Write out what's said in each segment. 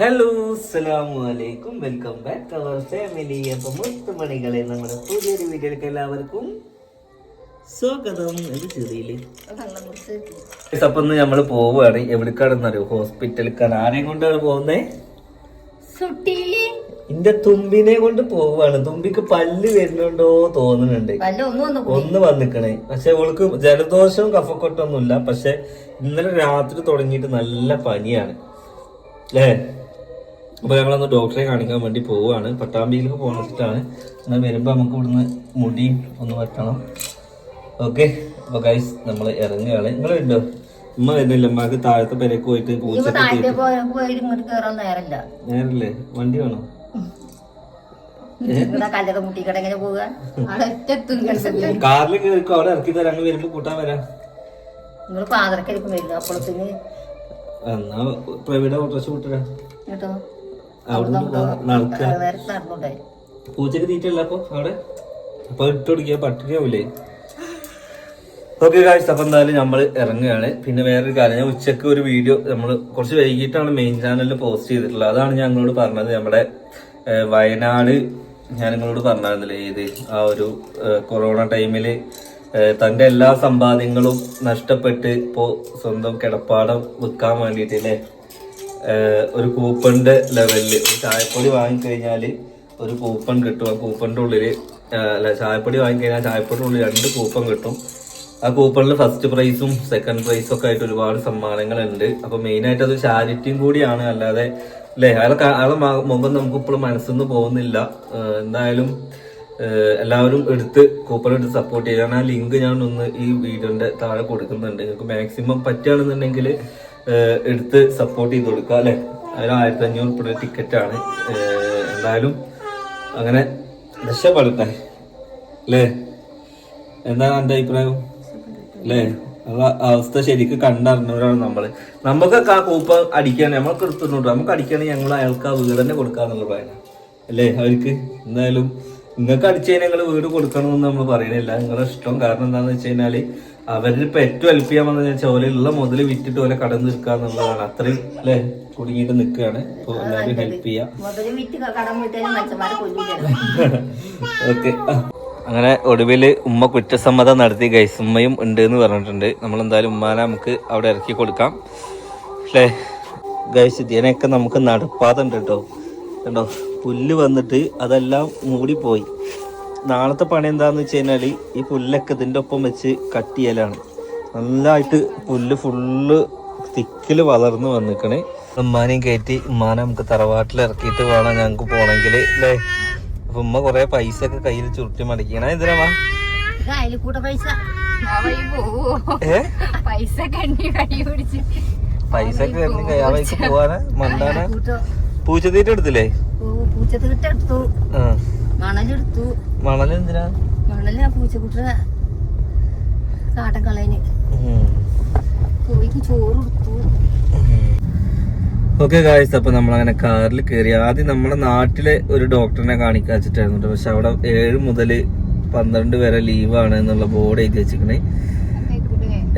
Hello അസ്സലാമു അലൈക്കും welcome back അവർ family അപ്പൊ മുത്തുമണികളെ നമ്മുടെ പുതിയൊരു വീഡിയോയിലേക്ക് എല്ലാവർക്കും സ്വാഗതം ഇത് ചെറിയിൽ. അപ്പൊ ഇന്ന് നമ്മൾ പോവുകയാണ്. എവിടേക്കാണെന്നറിയോ? ഹോസ്പിറ്റലിൽ ആരെയും കൊണ്ടാണ് പോകുന്നേ? സുട്ടിയിൽ എന്റെ തുമ്പിനെ കൊണ്ട് പോവുകയാണ്. തുമ്പിക്ക് പല്ല് വരുന്നുണ്ടോ തോന്നുന്നുണ്ട്. ഒന്നും വന്നിക്കണേ. പക്ഷെ അവൾക്ക് ജലദോഷവും കഫക്കൊട്ടൊന്നുമില്ല. പക്ഷെ ഇന്നലെ രാത്രി തുടങ്ങിയിട്ട് നല്ല പനിയാണ്. അല്ലേ അപ്പൊ ഞങ്ങളൊന്ന് ഡോക്ടറെ കാണിക്കാൻ വേണ്ടി പോവുകയാണ്. പട്ടാമ്പിയിലേക്ക് പോകാൻ വെച്ചിട്ടാണ് എന്നാൽ വരുമ്പോൾ നമുക്ക് ഇവിടുന്ന് മുടിയും ഒന്ന് വെട്ടണം. ഓക്കെ അപ്പോൾ ഗൈസ് നമ്മൾ ഇറങ്ങുകയാണ്. നിങ്ങൾ ഉണ്ടോ ഉമ്മ വരുന്നില്ല. ഉമ്മക്ക് താഴത്തെ പെരക്ക് പോയിട്ട് കേറാൻ നേരല്ല വണ്ടി വേണോ? കാറിൽ കയറിക്കോ അവിടെ ഇറക്കി തരാം. അങ്ങ് വരുമ്പോ കൂട്ടാൻ വരാം. നിങ്ങൾ പാതറക്കരിക്കും വരുന്നു അപ്പോഴത്തേന് എന്നാ പ്രൈവറ്റ് ഓട്ടോറിക്ഷ ഓട്ടോ കേട്ടോ. നടക്കുക പൂച്ചക്ക് തീറ്റല്ല അപ്പൊ അവിടെ? അപ്പൊ ഇട്ട് കൊടുക്കുക പട്ടിണിയാവൂലേ ഓക്കെ കാഴ്ച അപ്പം എന്തായാലും നമ്മൾ ഇറങ്ങുകയാണ്. പിന്നെ വേറൊരു കാര്യം ഞാൻ ഉച്ചയ്ക്ക് ഒരു വീഡിയോ നമ്മൾ കുറച്ച് വൈകിട്ടാണ് മെയിൻ ചാനലിൽ പോസ്റ്റ് ചെയ്തിട്ടുള്ളത്. അതാണ് ഞാൻ നിങ്ങളോട് പറഞ്ഞത്. നമ്മുടെ വയനാട് ഞാൻ നിങ്ങളോട് പറഞ്ഞായിരുന്നില്ലേ ഏത് ആ ഒരു കൊറോണ ടൈമിൽ തന്റെ തന്റെ എല്ലാ സമ്പാദ്യങ്ങളും നഷ്ടപ്പെട്ട് ഇപ്പോ സ്വന്തം കിടപ്പാടം വിൽക്കാൻ വേണ്ടിയിട്ട് അല്ലേ? ഒരു കൂപ്പണിന്റെ ലെവലിൽ ഒരു ചായപ്പൊടി വാങ്ങിക്കഴിഞ്ഞാൽ ഒരു കൂപ്പൺ കിട്ടും. ആ കൂപ്പണിന്റെ ഉള്ളിൽ അല്ല ചായപ്പൊടി വാങ്ങിക്കഴിഞ്ഞാൽ ചായപ്പൊടി ഉള്ളിൽ രണ്ട് കൂപ്പൺ കിട്ടും. ആ കൂപ്പണിൽ ഫസ്റ്റ് പ്രൈസും സെക്കൻഡ് പ്രൈസും ഒക്കെ ആയിട്ട് ഒരുപാട് സമ്മാനങ്ങൾ ഉണ്ട് അപ്പൊ മെയിൻ ആയിട്ട് അത് ചാരിറ്റിയും കൂടിയാണ്. അല്ലാതെ അല്ലേ അയാളെ അയാളെ മുമ്പ് മുഖം നമുക്ക് ഇപ്പോഴും മനസ്സിന്ന് പോകുന്നില്ല. എന്തായാലും എല്ലാവരും എടുത്ത് കൂപ്പൺ എടുത്ത് സപ്പോർട്ട് ചെയ്യാൻ ആ ലിങ്ക് ഞാൻ ഒന്ന് ഈ വീഡിയോന്റെ താഴെ കൊടുക്കുന്നുണ്ട്. നിങ്ങൾക്ക് മാക്സിമം പറ്റുകയാണെന്നുണ്ടെങ്കിൽ എടുത്ത് സപ്പോർട്ട് ചെയ്ത് കൊടുക്കുക അല്ലെ? അതിന് ആയിരത്തി അഞ്ഞൂറ് രൂപയുടെ ടിക്കറ്റ് ആണ് എന്തായാലും അങ്ങനെ രക്ഷപ്പെടട്ടെ അല്ലേ? എന്താണ് എന്റെ അഭിപ്രായം? അല്ലേ? അവസ്ഥ ശരിക്ക് കണ്ടറിഞ്ഞവരാണ് നമ്മൾ. നമുക്കൊക്കെ ആ കൂപ്പ അടിക്കാൻ നമ്മൾക്ക് എടുത്തിട്ടുണ്ട്. നമുക്ക് അടിക്കുകയാണെങ്കിൽ ഞങ്ങൾ അയാൾക്ക് ആ വീട് തന്നെ കൊടുക്കാന്നുള്ള പറയുന്നത് അല്ലേ? അവർക്ക് എന്തായാലും നിങ്ങൾക്ക് അടിച്ചു കഴിഞ്ഞാൽ വീട് കൊടുക്കണമെന്ന് നമ്മൾ പറയണില്ല. നിങ്ങളുടെ ഇഷ്ടം കാരണം എന്താണെന്ന് വെച്ച് കഴിഞ്ഞാൽ അവരിൽ ഇപ്പൊ ഏറ്റവും ഹെൽപ്പ് ചെയ്യാൻ വന്നു ചോലയിലുള്ള മുതൽ വിറ്റിട്ട് ഓലെ കടന്നു നിൽക്കുക എന്നുള്ളതാണ്. അത്രയും അല്ലെ കുടുങ്ങിയിട്ട് നിൽക്കുകയാണ്. അപ്പോൾ എല്ലാവരും ഹെൽപ്പ് ചെയ്യാം. ഓക്കെ. അങ്ങനെ ഒടുവിൽ ഉമ്മ കുറ്റസമ്മതം നടത്തി. ഗൈസ് ഉമ്മയും ഉണ്ട് എന്ന് പറഞ്ഞിട്ടുണ്ട്. നമ്മൾ എന്തായാലും ഉമ്മാനെ നമുക്ക് അവിടെ ഇറക്കി കൊടുക്കാം. അല്ലേ ഗൈസ് ഇതിനൊക്കെ നമുക്ക് നടപ്പാതുണ്ട് കേട്ടോ. കണ്ടോ? പുല്ല് വന്നിട്ട് അതെല്ലാം മൂടിപ്പോയി. നാളത്തെ പണി എന്താന്ന് വെച്ച് കഴിഞ്ഞാൽ ഈ പുല്ലൊക്കെ ഇതിന്റെ ഒപ്പം വെച്ച് കട്ട് ചെയ്യലാണ്. നല്ലതായിട്ട് പുല്ല് ഫുള്ള് തിക്കിൽ വളർന്ന് വന്നിക്കണ്. ഉമ്മാനെയും കയറ്റി ഉമ്മാനെ നമുക്ക് തറവാട്ടിൽ ഇറക്കിയിട്ട് വേണം ഞങ്ങൾക്ക് പോണെങ്കിൽ അല്ലേ അപ്പൊ ഉമ്മ കൊറേ പൈസ ഒക്കെ കയ്യിൽ ചുരുട്ടി മടക്കിയാണ്. എന്തിനാ പൈസ. പോവാനാ? മണ്ടാനാ? പൂച്ചത്തീറ്റ എടുത്തില്ലേ? പൂച്ച എടുത്തു. ആ. മണലെടുത്തു. മണൽ എന്തിനാ മണൽ ആ പൂച്ചക്കുട്ട കാട്ടൻ കളയിന്. കോഴിക്ക് ചോറ് കൊടുത്തു ഓക്കെ ഗായ്സ് അപ്പൊ നമ്മളങ്ങനെ കാറിൽ കയറി ആദ്യം നമ്മുടെ നാട്ടിലെ ഒരു ഡോക്ടറിനെ കാണിക്കാൻ വെച്ചിട്ടായിരുന്നു ട്ടോ. പക്ഷെ അവിടെ ഏഴ് മുതൽ പന്ത്രണ്ട് വരെ ലീവാണ് എന്നുള്ള ബോർഡ് എഴുതി വെച്ചിക്കണേ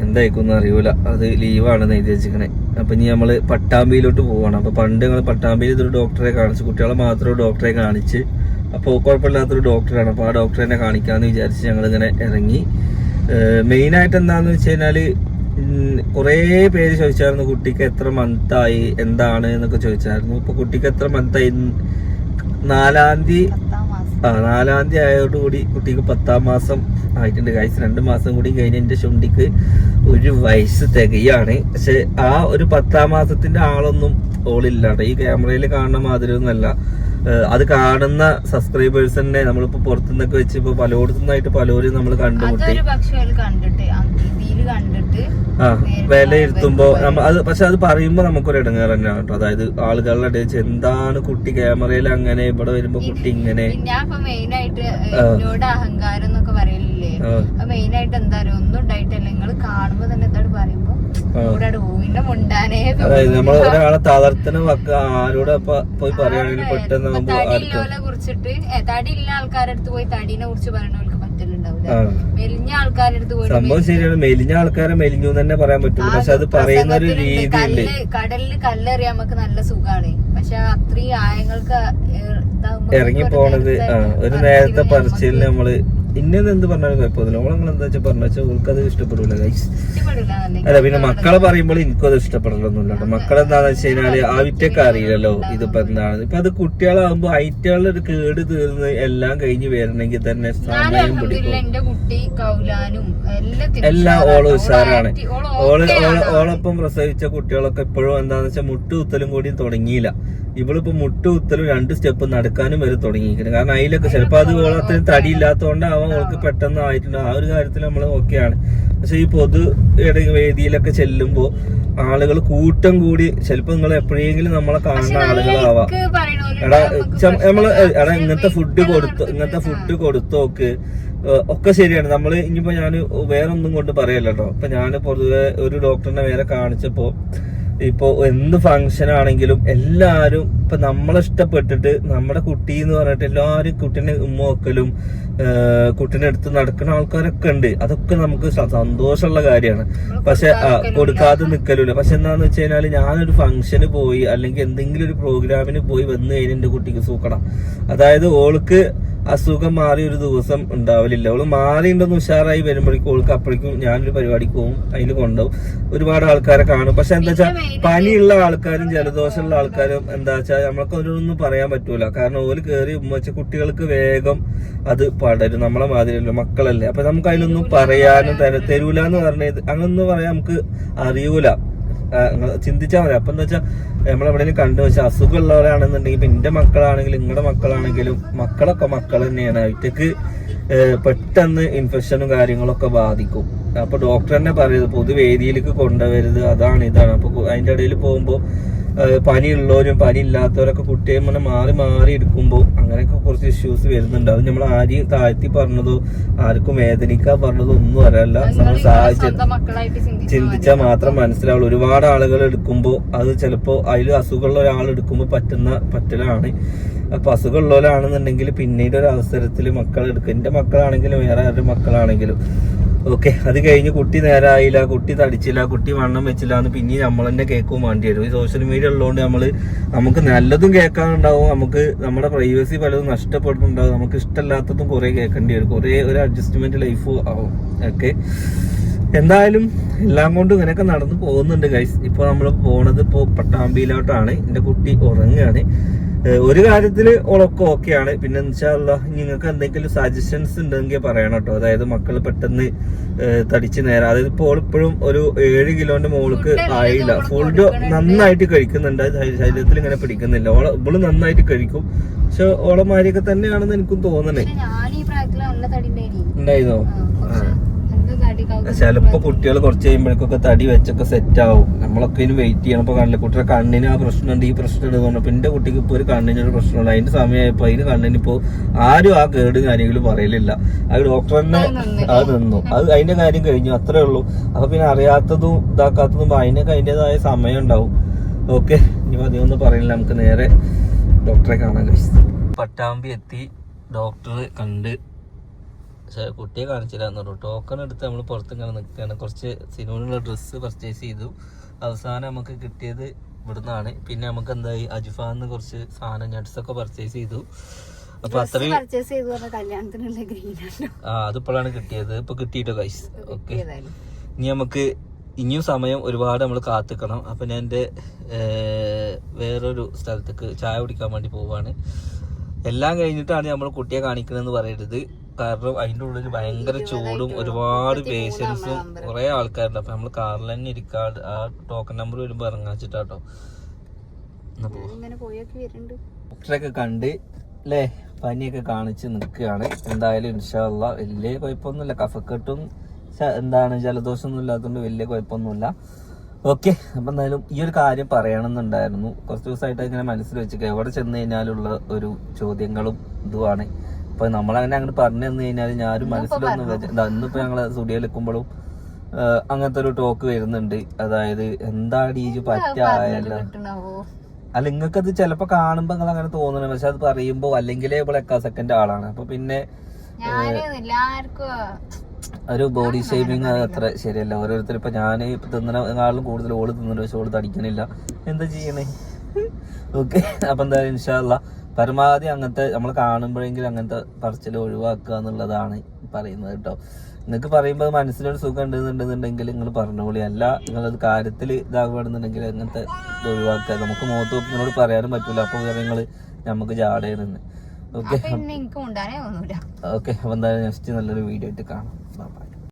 എന്തായിക്കൊന്നും അറിയൂല. അത് ലീവാണെന്ന് എഴുതി വെച്ചിക്കണേ അപ്പൊ ഇനി നമ്മൾ പട്ടാമ്പിയിലോട്ട് പോവാണ്. അപ്പൊ പണ്ട് ഞങ്ങൾ പട്ടാമ്പിയിൽ ഇതൊരു ഡോക്ടറെ കാണിച്ചു കുട്ടികളെ മാത്രം ഡോക്ടറെ കാണിച്ച് അപ്പോൾ കുഴപ്പമില്ലാത്തൊരു ഡോക്ടറാണ് അപ്പോൾ ആ ഡോക്ടറെ കാണിക്കാന്ന് വിചാരിച്ച് ഞങ്ങൾ ഇങ്ങനെ ഇറങ്ങി മെയിനായിട്ട് എന്താണെന്ന് വെച്ച് കഴിഞ്ഞാൽ കുറേ പേര് ചോദിച്ചായിരുന്നു കുട്ടിക്ക് എത്ര മന്തായി എന്താണ് എന്നൊക്കെ ചോദിച്ചായിരുന്നു. ഇപ്പോൾ കുട്ടിക്ക് എത്ര മന്തായി നാലാം തീയതി ആ നാലാം തീയതി ആയതോടുകൂടി കുട്ടിക്ക് പത്താം മാസം ആയിട്ടുണ്ട്. ഗൈസ് രണ്ട് മാസം കൂടി കഴിഞ്ഞ് എന്റെ ചുണ്ടിക്ക് ഒരു വയസ്സ് തികയാണ്. പക്ഷെ ആ ഒരു പത്താം മാസത്തിന്റെ ആളൊന്നും ഓളില്ലാട്ടോ ഈ ക്യാമറയിൽ കാണുന്ന മാതിരി ഒന്നല്ല അത് കാണുന്ന സബ്സ്ക്രൈബേഴ്സിനെ നമ്മളിപ്പോ പുറത്തുനിന്നൊക്കെ വെച്ച് ഇപ്പൊ പലയിടത്തുനിന്നായിട്ട് പലരും നമ്മൾ കണ്ടുമുട്ടി. വിലയിരുത്തുമ്പോ അത് പക്ഷെ അത് പറയുമ്പോ നമുക്കൊരു ഇടങ്ങേറ് തന്നെയാണ് കേട്ടോ. അതായത് ആളുകളുടെ ഇടയിൽ എന്താണ് കുട്ടി ക്യാമറയിൽ അങ്ങനെ ഇവിടെ വരുമ്പോ കുട്ടി ഇങ്ങനെ. ഞാൻ ഇപ്പൊ മെയിൻ ആയിട്ട് എന്നോട് അഹങ്കാരം എന്നൊക്കെ പറയലില്ലേ? ആ. അപ്പൊ മെയിൻ ആയിട്ട് എന്താ പറയുക ഒന്നും ഉണ്ടായിട്ടല്ല. നിങ്ങൾ കാണുമ്പോ തന്നെ എന്താണ് പറയുമ്പോ ആ. ഇവിടെ അതായത് നമ്മൾ ഒരാളെ തളർത്തണ വക്ക ആരോടെ പോയി പറയുകയാണെങ്കിൽ പെട്ടെന്ന് തടിയുള്ള ആൾക്കാരുടെ അടുത്ത് പോയി തടീനെ കുറിച്ച് പറയണവർക്ക്. മെലിഞ്ഞ ആൾക്കാരുടെ അടുത്ത് പോയിട്ട് സംഭവം ശരിയാണ്. മെലിഞ്ഞ ആൾക്കാരെ മെലിഞ്ഞു തന്നെ പറയാൻ പറ്റുള്ളൂ പക്ഷെ അത് പറയുന്ന ഒരു രീതി കടലിൽ കല്ലെറിയാൻ നമുക്ക് നല്ല സുഖാണ്. പക്ഷെ അത്രയും ആയങ്ങൾക്ക് ഇറങ്ങി പോണത് ഒരു നേരത്തെ പറിച്ചിൽ നമ്മൾ ഇന്നത് എന്ത് പറഞ്ഞാലും കുഴപ്പമില്ല ഓളങ്ങൾ എന്താ വെച്ചാൽ പറഞ്ഞാൽ ഓൾക്കത് ഇഷ്ടപ്പെടില്ല ഇഷ്ടപ്പെടൂല ഗൈസ്. അല്ല പിന്നെ മക്കളെ പറയുമ്പോൾ എനിക്കും അത് ഇഷ്ടപ്പെടലൊന്നുമില്ല കേട്ടോ. മക്കളെന്താന്ന് വെച്ച് കഴിഞ്ഞാൽ ആ വിറ്റൊക്കെ അറിയില്ലല്ലോ ഇതിപ്പോ എന്താണ്. ഇപ്പൊ അത് കുട്ടികളാകുമ്പോ ഐറ്റകളുടെ ഒരു കേട് തീർന്ന് എല്ലാം കഴിഞ്ഞ് വരണമെങ്കിൽ തന്നെ സമയം പിടിക്കും. എല്ലാം. ഓൾ ഉഷാറാണ്. ഓൾ. ഓളൊപ്പം പ്രസവിച്ച കുട്ടികളൊക്കെ ഇപ്പോഴും എന്താന്ന് വെച്ചാൽ മുട്ടുകുത്തലും കൂടി തുടങ്ങിയില്ല. ഇവളിപ്പോ മുട്ട കുത്തലും രണ്ട് സ്റ്റെപ്പ് നടക്കാനും വരെ തുടങ്ങിയിരിക്കുന്നത് കാരണം അതിലൊക്കെ ചിലപ്പോ അത് ഓളത്തിന് തടി അവൻ അവൾക്ക് പെട്ടെന്ന് ആയിട്ടുണ്ട്. ആ ഒരു കാര്യത്തിൽ നമ്മൾ ഓക്കെയാണ്. പക്ഷെ ഈ പൊതു വേദിയിലൊക്കെ ചെല്ലുമ്പോ ആളുകൾ കൂട്ടം കൂടി ചിലപ്പോ നിങ്ങൾ എപ്പോഴെങ്കിലും നമ്മളെ കാണുന്ന ആളുകളാവാം. എടാ നമ്മൾ എടാ ഇങ്ങനത്തെ ഫുഡ് കൊടുത്തു ഇങ്ങനത്തെ ഫുഡ് കൊടുത്തോക്ക് ഒക്കെ ശരിയാണ്. നമ്മൾ ഇനിയിപ്പോ ഞാൻ വേറെ ഒന്നും കൊണ്ട് പറയല്ലോ കേട്ടോ ഇപ്പൊ ഞാൻ പൊതുവെ ഒരു ഡോക്ടറിനെ വേറെ കാണിച്ചപ്പോ ഇപ്പൊ എന്ത് ഫംഗ്ഷൻ ആണെങ്കിലും എല്ലാരും ഇപ്പൊ നമ്മളെ ഇഷ്ടപ്പെട്ടിട്ട് നമ്മുടെ കുട്ടി എന്ന് പറഞ്ഞിട്ട് എല്ലാരും കുട്ടീനെ ഉമ്മ വെക്കലും ഏഹ് കുട്ടീനെ എടുത്ത് നടക്കുന്ന ആൾക്കാരൊക്കെ ഉണ്ട്. അതൊക്കെ നമുക്ക് സന്തോഷമുള്ള കാര്യമാണ്. പക്ഷെ കൊടുക്കാതെ നിക്കലില്ല പക്ഷെ എന്താന്ന് വെച്ച് കഴിഞ്ഞാൽ ഞാനൊരു ഫംഗ്ഷന് പോയി അല്ലെങ്കിൽ എന്തെങ്കിലും ഒരു പ്രോഗ്രാമിന് പോയി വന്നു കഴിഞ്ഞാൽ എന്റെ കുട്ടിക്ക് സൂക്കണം അതായത് ഓൾക്ക് അസുഖം മാറി ഒരു ദിവസം ഉണ്ടാവലില്ല. അവൾ മാറിയിണ്ടെന്ന് ഉഷാറായി വരുമ്പോഴേക്കും ഓൾക്ക് അപ്പോഴേക്കും ഞാനൊരു പരിപാടിക്ക് പോകും അതിൽ കൊണ്ടുപോകും ഒരുപാട് ആൾക്കാരെ കാണും. പക്ഷെ എന്താ വെച്ചാൽ പനിയുള്ള ആൾക്കാരും ജലദോഷമുള്ള ആൾക്കാരും എന്താ വെച്ചാൽ നമ്മൾക്ക് അവരൊന്നും പറയാൻ പറ്റൂല. കാരണം ഓൽ കയറി ഉമ്മച്ച കുട്ടികൾക്ക് വേഗം അത് പടരും. നമ്മളെ മാതിരിയല്ലോ മക്കളല്ലേ. അപ്പൊ നമുക്ക് അതിലൊന്നും പറയാനും തര തരൂല എന്ന് പറഞ്ഞത് അങ്ങനൊന്നും പറയാൻ നമുക്ക് അറിയൂല. ചിന്തിച്ചാൽ മതി. അപ്പൊ എന്താ വെച്ചാൽ നമ്മളെവിടെയും കണ്ടു വെച്ചാൽ അസുഖമുള്ളവരാണെന്നുണ്ടെങ്കിൽ ഇപ്പൊ എന്റെ മക്കളാണെങ്കിലും നിങ്ങളുടെ മക്കളാണെങ്കിലും മക്കളൊക്കെ മക്കൾ തന്നെയാണ്. അവറ്റക്ക് പെട്ടെന്ന് ഇൻഫെക്ഷനും കാര്യങ്ങളൊക്കെ ബാധിക്കും. അപ്പൊ ഡോക്ടർ തന്നെ പറയുന്നത് പൊതുവേദിയിലേക്ക് കൊണ്ടുവരുത് അതാണ് ഇതാണ്. അപ്പൊ അതിന്റെ ഇടയിൽ പോകുമ്പോൾ പനിയുള്ളവരും പനി ഇല്ലാത്തവരൊക്കെ കുട്ടിയെ ഇങ്ങനെ മാറി മാറി എടുക്കുമ്പോൾ അങ്ങനെയൊക്കെ കുറച്ച് ഇഷ്യൂസ് വരുന്നുണ്ട്. അത് നമ്മൾ ആരെയും താഴ്ത്തി പറഞ്ഞതോ ആർക്കും വേദനിക്കാൻ പറഞ്ഞതോ ഒന്നും അറിയല്ല നമ്മൾ സഹായിച്ച ചിന്തിച്ചാൽ മാത്രം മനസ്സിലാവുള്ളൂ. ഒരുപാട് ആളുകൾ എടുക്കുമ്പോൾ അത് ചിലപ്പോൾ അതിൽ അസുഖമുള്ള ഒരാൾ എടുക്കുമ്പോൾ പറ്റുന്ന പറ്റലാണ്. അപ്പൊ അസുഖമുള്ളവരാണെന്നുണ്ടെങ്കിൽ പിന്നീട് ഒരു അവസരത്തിൽ മക്കളെടുക്കും എന്റെ മക്കളാണെങ്കിലും വേറെ ആരുടെ മക്കളാണെങ്കിലും ഓക്കെ അത് കഴിഞ്ഞ് കുട്ടി നേരായില്ല കുട്ടി തടിച്ചില്ല കുട്ടി വണ്ണം വെച്ചില്ല എന്ന് പിന്നെ നമ്മൾ തന്നെ കേൾക്കും വേണ്ടി വരും. ഈ സോഷ്യൽ മീഡിയ ഉള്ളതുകൊണ്ട് നമ്മൾ നമുക്ക് നല്ലതും കേൾക്കാനുണ്ടാവും നമുക്ക് നമ്മുടെ പ്രൈവസി പലതും നഷ്ടപ്പെടുന്നുണ്ടാവും നമുക്ക് ഇഷ്ടമല്ലാത്തതും കുറെ കേൾക്കേണ്ടി വരും. കുറെ ഒരു അഡ്ജസ്റ്റ്മെന്റ് ലൈഫ് ആവും. ഓക്കെ. എന്തായാലും എല്ലാം കൊണ്ടും ഇങ്ങനെയൊക്കെ നടന്നു പോകുന്നുണ്ട് ഗൈസ് ഇപ്പൊ നമ്മൾ പോണത് ഇപ്പോ പട്ടാമ്പിയിലോട്ടാണ്. എന്റെ കുട്ടി ഉറങ്ങുകയാണ്. ഒരു കാര്യത്തിൽ ഉളക്കം ഓക്കെയാണ് പിന്നെ വെച്ചാൽ നിങ്ങൾക്ക് എന്തെങ്കിലും സജഷൻസ് ഉണ്ടെങ്കിൽ പറയണം കേട്ടോ. അതായത് മക്കൾ പെട്ടെന്ന് തടിച്ച് നേരം. അതായത് ഇപ്പോൾ ഇപ്പോഴും ഒരു ഏഴ് കിലോന്റെ മോൾക്ക് ആയില്ല. ഫുഡ് നന്നായിട്ട് കഴിക്കുന്നുണ്ട്. ശരീരത്തിൽ ഇങ്ങനെ പിടിക്കുന്നില്ല. ഓള ഇവൾ നന്നായിട്ട് കഴിക്കും. പക്ഷെ ഓളമാരിയൊക്കെ തന്നെയാണെന്ന് എനിക്കും തോന്നണേ. ഉണ്ടായിരുന്നോ കുറച്ച് നല്ല തടി കൗതുകം ചിലപ്പോ കുട്ടികൾ കുറച്ച് കഴിയുമ്പോഴേക്കൊക്കെ തടി വെച്ചൊക്കെ സെറ്റ് ആവും. നമ്മളൊക്കെ ഇനി വെയിറ്റ് ചെയ്യണം. ഇപ്പൊ കണ്ടില്ല കുട്ടിയുടെ കണ്ണിന് ആ പ്രശ്നമുണ്ട് ഈ പ്രശ്നമുണ്ട് എന്ന് പറഞ്ഞപ്പോ എന്റെ കുട്ടിക്ക് ഇപ്പൊ ഒരു കണ്ണിനൊരു പ്രശ്നമുണ്ട്. അതിന്റെ സമയമായപ്പോ അതിന് കണ്ണിന് ഇപ്പോ ആരും ആ കേട് കാര്യങ്ങളും പറയലില്ല. ആ ഡോക്ടർ തന്നെ അത്? നിന്നു. അത് അതിന്റെ കാര്യം കഴിഞ്ഞു. അത്രേ ഉള്ളൂ. അപ്പൊ പിന്നെ അറിയാത്തതും ഇതാക്കാത്തതും അതിനൊക്കെ അതിന്റേതായ സമയം ഉണ്ടാവും. ഓക്കെ ഇനി അധികമൊന്നും പറയില്ല നമുക്ക് നേരെ ഡോക്ടറെ കാണാൻ കഴിച്ചു പട്ടാമ്പി എത്തി. ഡോക്ടറെ കണ്ട് പക്ഷേ കുട്ടിയെ കാണിച്ചില്ലാന്ന് ടോക്കൺ എടുത്ത് നമ്മൾ പുറത്ത് ഇങ്ങനെ നിൽക്കുകയാണ്. കുറച്ച് സിനിമയിലുള്ള ഡ്രസ്സ് പർച്ചേസ് ചെയ്തു. അവസാനം നമുക്ക് കിട്ടിയത് ഇവിടുന്നാണ്. പിന്നെ നമുക്ക് എന്തായി അജിഫാന്ന് കുറച്ച് സാധനം ഒക്കെ പർച്ചേസ് ചെയ്തു. അപ്പൊ അത്രയും ആ അതിപ്പോഴാണ് കിട്ടിയത്. ഇപ്പൊ കിട്ടിയിട്ടോ ഗൈസ് ഓക്കെ ഇനി നമുക്ക് ഇനിയും സമയം ഒരുപാട് നമ്മൾ കാത്തിക്കണം. അപ്പൊ ഞാൻ എന്റെ വേറൊരു സ്ഥലത്തേക്ക് ചായ കുടിക്കാൻ വേണ്ടി പോവാണ്. എല്ലാം കഴിഞ്ഞിട്ടാണ് നമ്മൾ കുട്ടിയെ കാണിക്കണമെന്ന് പറയരുത്. കാരണം അതിന്റെ ഉള്ളിൽ ഭയങ്കര ചൂടും ഒരുപാട് പേഷ്യൻസും കുറെ ആൾക്കാരുണ്ട്. അപ്പൊ നമ്മൾ കാറിൽ തന്നെ ഇരിക്കാ. ആ ടോക്കൺ നമ്പർ വരുമ്പോ ഇറങ്ങാച്ചിട്ടാട്ടോ. ഡോക്ടറൊക്കെ കണ്ട് അല്ലേ പനിയൊക്കെ കാണിച്ച് നിൽക്കുകയാണ്. എന്തായാലും ഇൻഷാല്ല വലിയ കുഴപ്പമൊന്നുമില്ല. കഫക്കെട്ടും എന്താണ് ജലദോഷം ഒന്നും ഇല്ലാത്തതുകൊണ്ട് വലിയ കുഴപ്പമൊന്നുമില്ല. ഓക്കെ. അപ്പം എന്തായാലും ഈ ഒരു കാര്യം പറയണമെന്നുണ്ടായിരുന്നു. കുറച്ച് ദിവസമായിട്ട് ഇങ്ങനെ മനസ്സിൽ വെച്ചിട്ട് എവിടെ ചെന്ന് കഴിഞ്ഞാലുള്ള ഒരു ചോദ്യങ്ങളും ഇതുമാണ്. ഇപ്പൊ നമ്മളങ്ങനെ അങ്ങോട്ട് പറഞ്ഞു തന്നു കഴിഞ്ഞാൽ ഞാനും മനസ്സിലൊന്നും വെച്ച ദാ ഇന്നിപ്പോ ഞങ്ങൾ സ്റ്റുഡിയോയിൽ എത്തുമ്പോഴും അങ്ങനത്തെ ഒരു ടോക്ക് വരുന്നുണ്ട്. അതായത് എന്താ ഈ പറ്റായല്ല? അല്ല നിങ്ങൾക്കത് ചിലപ്പോ കാണുമ്പോ നിങ്ങൾ അങ്ങനെ തോന്നണ. പക്ഷെ അത് പറയുമ്പോ അല്ലെങ്കിലേ എക്കാ സെക്കൻഡ് ആളാണ്. അപ്പൊ പിന്നെ ഒരു ബോഡി ഷേമിങ് അത്ര ശരിയല്ല. ഓരോരുത്തർ ഇപ്പൊ ഞാൻ ഇപ്പൊ തിന്നണേക്കാളും കൂടുതൽ ഓൾ തിന്നുന്നുണ്ട് പക്ഷെ ഓൾ തടിക്കണില്ല. എന്താ ചെയ്യണേ? ഓക്കെ അപ്പൊ എന്തായാലും ഇൻഷാല്ല പരമാവധി അങ്ങനത്തെ നമ്മൾ കാണുമ്പോഴെങ്കിലും അങ്ങനത്തെ പറച്ചിൽ ഒഴിവാക്കുക എന്നുള്ളതാണ് പറയുന്നത് കേട്ടോ. നിങ്ങൾക്ക് പറയുമ്പോൾ മനസ്സിലൊരു സുഖം ഉണ്ടെന്നുണ്ടെന്നുണ്ടെങ്കിൽ നിങ്ങൾ പറഞ്ഞോളി അല്ല നിങ്ങളത് കാര്യത്തിൽ ഇതാകുകയാണെന്നുണ്ടെങ്കിൽ അങ്ങനത്തെ ഇത് ഒഴിവാക്കുക. നമുക്ക് മുഖത്ത് നിങ്ങളോട് പറയാനും പറ്റില്ല അപ്പോൾ നിങ്ങൾ നമുക്ക് ജാടയാണെന്ന് ഓക്കെ ഓക്കെ അപ്പോൾ എന്തായാലും നെക്സ്റ്റ് നല്ലൊരു വീഡിയോ ആയിട്ട് കാണാം. ബൈ